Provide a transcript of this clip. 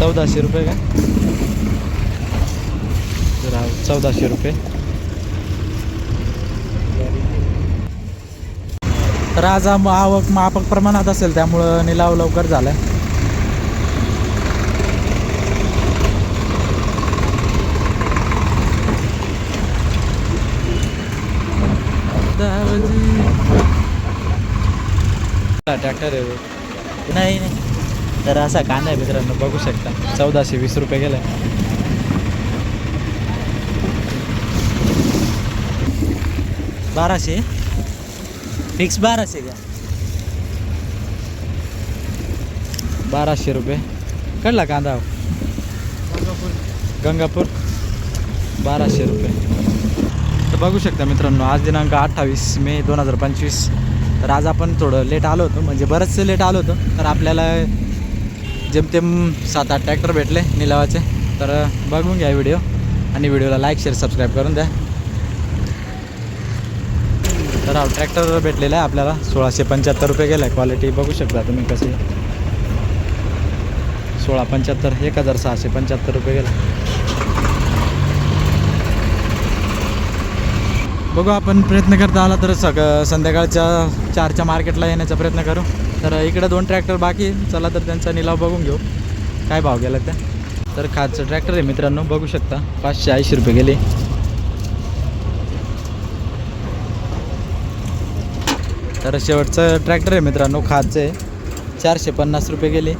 चौदाशे रुपये का? चौदाशे रुपये. तर आज आवक मापक प्रमाणात असेल त्यामुळं निलाव लवकर झालाय. ट्रॅक्टर आहे. नाही नाही. तर असा कांदा आहे मित्रांनो बघू शकता. चौदाशे वीस रुपये गेलाय. बाराशे? फिक्स बाराशे का? बाराशे रुपये. कळला कांदा? गंगापूर. बाराशे रुपये. तर बघू शकता मित्रांनो आज दिनांक अठ्ठावीस मे दोन हजार पंचवीस. तर आज आपण थोडं लेट आलो होतो म्हणजे बरंचसे लेट आलो होतो. तर आपल्याला जेमतेम सात आठ ट्रॅक्टर भेटले निलावाचे तर बघून घ्या व्हिडिओ आणि व्हिडिओला लाईक शेअर सबस्क्राईब करून द्या. तर हा ट्रॅक्टर भेटलेला आहे आपल्याला. सोळाशे पंच्याहत्तर रुपये गेला आहे क्वालिटी बघू शकता तुम्ही कशी सोळा पंच्याहत्तर एक हजार सहाशे पंच्याहत्तर रुपये गेला. बघू आपण प्रयत्न करता आला तर सग संध्याकाळच्या चारच्या मार्केटला येण्याचा प्रयत्न करू. तर इकडे दोन ट्रॅक्टर बाकी चला तर त्यांचा निलाव बघून घेऊ. काय भाव गेला त्या? तर खाजचं ट्रॅक्टर आहे मित्रांनो बघू शकता. पाचशे ऐंशी रुपये गेले. तर शेवटचं ट्रॅक्टर आहे मित्रांनो खाजचं आहे. चारशे पन्नास रुपये गेले.